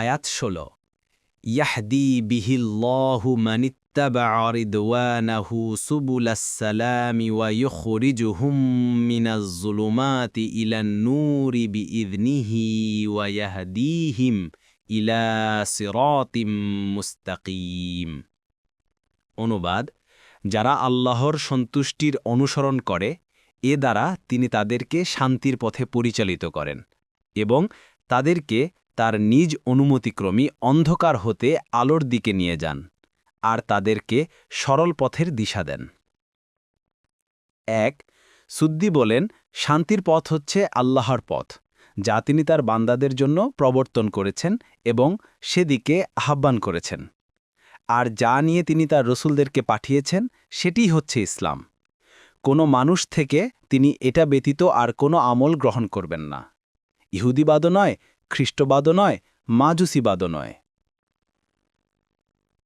আয়াত ষোল। ইয়াহদি বিহিল্লাহু মানিত্তাবা রিদওয়ানাহু সুবুলাসসালামি ওয়া ইউখরিজুহুম মিনাজ জুলুমাতি ইলান নূরি বিইذনিহি ওয়া ইয়াহদিহিম ইলা সিরাতিম মুস্তাকিম। অনুবাদ, যারা আল্লাহর সন্তুষ্টির অনুসরণ করে, এ দ্বারা তিনি তাদেরকে শান্তির পথে পরিচালিত করেন এবং তাদেরকে তার নিজ অনুমতিক্রমী অন্ধকার হতে আলোর দিকে নিয়ে যান আর তাদেরকে সরল পথের দিশা দেন। এক, সুদ্দি বলেন, শান্তির পথ হচ্ছে আল্লাহর পথ, যা তিনি তার বান্দাদের জন্য প্রবর্তন করেছেন এবং সেদিকে আহ্বান করেছেন। আর যা নিয়ে তিনি তার রসুলদেরকে পাঠিয়েছেন সেটিই হচ্ছে ইসলাম। কোনো মানুষ থেকে তিনি এটা ব্যতীত আর কোনো আমল গ্রহণ করবেন না। ইহুদিবাদও নয় খ্রিস্টবাদও নয় মাজুসিবাদও নয়।